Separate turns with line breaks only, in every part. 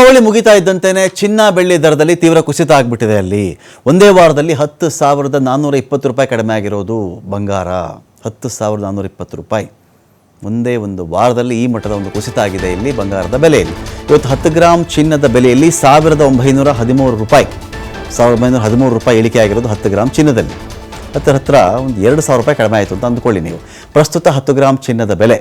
ದೀಪಾವಳಿ ಮುಗಿತಾ ಇದ್ದಂತೆಯೇ ಚಿನ್ನ ಬೆಳ್ಳಿ ದರದಲ್ಲಿ ತೀವ್ರ ಕುಸಿತ ಆಗಿಬಿಟ್ಟಿದೆ ಅಲ್ಲಿ. ಒಂದೇ ವಾರದಲ್ಲಿ ಹತ್ತು ಸಾವಿರದ ನಾನ್ನೂರ ಇಪ್ಪತ್ತು ರೂಪಾಯಿ ಕಡಿಮೆ ಆಗಿರೋದು ಬಂಗಾರ. ಹತ್ತು ಸಾವಿರದ ನಾನ್ನೂರ ಇಪ್ಪತ್ತು ರೂಪಾಯಿ. ಒಂದೇ ಒಂದು ವಾರದಲ್ಲಿ ಈ ಮಟ್ಟದ ಒಂದು ಕುಸಿತ ಆಗಿದೆ ಇಲ್ಲಿ ಬಂಗಾರದ ಬೆಲೆಯಲ್ಲಿ. ಇವತ್ತು ಹತ್ತು ಗ್ರಾಮ್ ಚಿನ್ನದ ಬೆಲೆಯಲ್ಲಿ ಸಾವಿರದ ಒಂಬೈನೂರ ಹದಿಮೂರು ರೂಪಾಯಿ. ಸಾವಿರದ ಒಂಬೈನೂರ ಹದಿಮೂರು ರೂಪಾಯಿ ಇಳಿಕೆ ಆಗಿರೋದು ಹತ್ತು ಗ್ರಾಮ್ ಚಿನ್ನದಲ್ಲಿ. ಹತ್ತಿರ ಹತ್ತಿರ ಒಂದು ಎರಡು ಸಾವಿರ ರೂಪಾಯಿ ಕಡಿಮೆ ಆಯಿತು ಅಂತ ಅಂದ್ಕೊಳ್ಳಿ ನೀವು. ಪ್ರಸ್ತುತ ಹತ್ತು ಗ್ರಾಮ್ ಚಿನ್ನದ ಬೆಲೆ.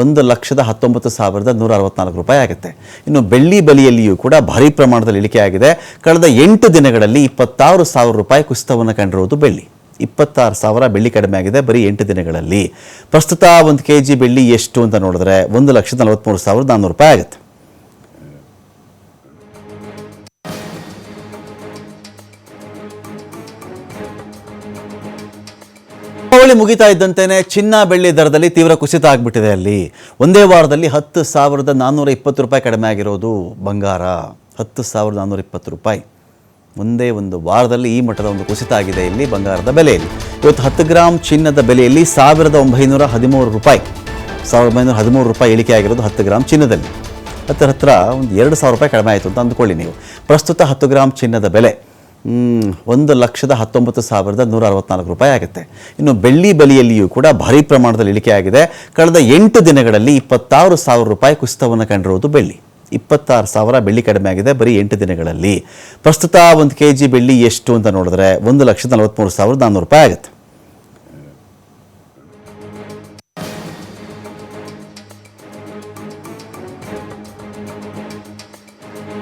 ಒಂದು ಲಕ್ಷದ ಹತ್ತೊಂಬತ್ತು ಸಾವಿರದ ನೂರ ಅರವತ್ನಾಲ್ಕು ರೂಪಾಯಿ ಆಗುತ್ತೆ. ಇನ್ನು ಬೆಳ್ಳಿ ಬೆಲೆಯಲ್ಲಿಯೂ ಕೂಡ ಭಾರಿ ಪ್ರಮಾಣದಲ್ಲಿ ಇಳಿಕೆಯಾಗಿದೆ ಕಳೆದ ಎಂಟು ದಿನಗಳಲ್ಲಿ ಇಪ್ಪತ್ತಾರು ಸಾವಿರ ರೂಪಾಯಿ ಕುಸಿತವನ್ನು ಕಂಡಿರುವುದು ಬೆಳ್ಳಿ. ಇಪ್ಪತ್ತಾರು ಸಾವಿರ ಬೆಳ್ಳಿ ಕಡಿಮೆ ಆಗಿದೆ ಬರೀ ಎಂಟು ದಿನಗಳಲ್ಲಿ. ಪ್ರಸ್ತುತ ಒಂದು ಕೆ ಜಿ ಬೆಳ್ಳಿ ಎಷ್ಟು ಅಂತ ನೋಡಿದ್ರೆ ಒಂದು ಲಕ್ಷದ ನಲವತ್ತ್ಮೂರು ಸಾವಿರದ ನಾನ್ನೂರು ರೂಪಾಯಿ ಆಗುತ್ತೆ. ದೀಪಾವಳಿ ಮುಗಿತಾ ಇದ್ದಂತೆಯೇ ಚಿನ್ನ ಬೆಳ್ಳಿ ದರದಲ್ಲಿ ತೀವ್ರ ಕುಸಿತ ಆಗಿಬಿಟ್ಟಿದೆ ಅಲ್ಲಿ. ಒಂದೇ ವಾರದಲ್ಲಿ ಹತ್ತು ಸಾವಿರದ ನಾನ್ನೂರ ಇಪ್ಪತ್ತು ರೂಪಾಯಿ ಕಡಿಮೆ ಆಗಿರೋದು ಬಂಗಾರ. ಹತ್ತು ಸಾವಿರದ ನಾನ್ನೂರ ಇಪ್ಪತ್ತು ರೂಪಾಯಿ. ಒಂದೇ ಒಂದು ವಾರದಲ್ಲಿ ಈ ಮಟ್ಟದ ಒಂದು ಕುಸಿತ ಆಗಿದೆ ಇಲ್ಲಿ ಬಂಗಾರದ ಬೆಲೆಯಲ್ಲಿ. ಇವತ್ತು ಹತ್ತು ಗ್ರಾಮ್ ಚಿನ್ನದ ಬೆಲೆಯಲ್ಲಿ ಸಾವಿರದ ಒಂಬೈನೂರ ಹದಿಮೂರು ರೂಪಾಯಿ. ಸಾವಿರದ ಒಂಬೈನೂರ ಹದಿಮೂರು ರೂಪಾಯಿ ಇಳಿಕೆ ಆಗಿರೋದು ಹತ್ತು ಗ್ರಾಮ್ ಚಿನ್ನದಲ್ಲಿ. ಹತ್ತಿರ ಹತ್ತಿರ ಒಂದು ಎರಡು ಸಾವಿರ ರೂಪಾಯಿ ಕಡಿಮೆ ಆಯಿತು ಅಂತ ಅಂದ್ಕೊಳ್ಳಿ ನೀವು. ಪ್ರಸ್ತುತ ಹತ್ತು ಗ್ರಾಮ್ ಚಿನ್ನದ ಬೆಲೆ. ಒಂದು ಲಕ್ಷದ ಹತ್ತೊಂಬತ್ತು ಸಾವಿರದ ನೂರ ಅರವತ್ನಾಲ್ಕು ರೂಪಾಯಿ ಆಗುತ್ತೆ. ಇನ್ನು ಬೆಳ್ಳಿ ಬೆಲೆಯಲ್ಲಿಯೂ ಕೂಡ ಭಾರಿ ಪ್ರಮಾಣದಲ್ಲಿ ಇಳಿಕೆಯಾಗಿದೆ ಕಳೆದ ಎಂಟು ದಿನಗಳಲ್ಲಿ ಇಪ್ಪತ್ತಾರು ಸಾವಿರ ರೂಪಾಯಿ ಕುಸಿತವನ್ನು ಕಂಡಿರುವುದು ಬೆಳ್ಳಿ. ಇಪ್ಪತ್ತಾರು ಸಾವಿರ ಬೆಳ್ಳಿ ಕಡಿಮೆ ಆಗಿದೆ ಬರೀ ಎಂಟು ದಿನಗಳಲ್ಲಿ. ಪ್ರಸ್ತುತ ಒಂದು ಕೆ ಜಿ ಬೆಳ್ಳಿ ಎಷ್ಟು ಅಂತ ನೋಡಿದ್ರೆ ಒಂದು ಲಕ್ಷದ ನಲವತ್ತ್ಮೂರು ಸಾವಿರದ ನಾನ್ನೂರು ರೂಪಾಯಿ ಆಗುತ್ತೆ.